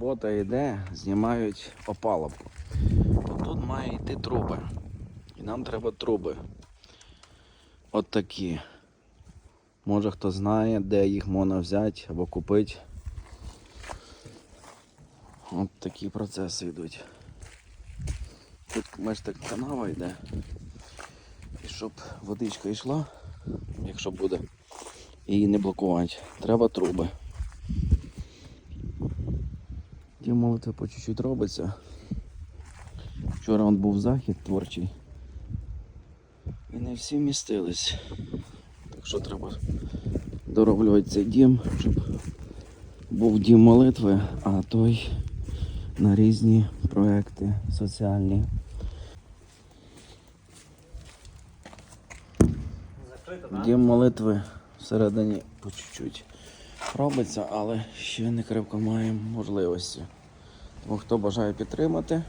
робота йде, знімають опалубку. Тут має йти труби. І нам треба труби. От такі. Може хто знає, де їх можна взяти або купити. От такі процеси йдуть. Тут бачите, канава йде. І щоб водичка йшла, якщо буде, її не блокувати, треба труби. Ті молитви по чуть-чуть робиться. Вчора он був захід творчий. І не всі вмістились. Так що треба дороблювати цей дім, щоб був дім молитви, а той на різні проекти соціальні. Дім молитви всередині по чуть-чуть робиться, але ще не крепко маємо можливості. Хто бажає підтримати,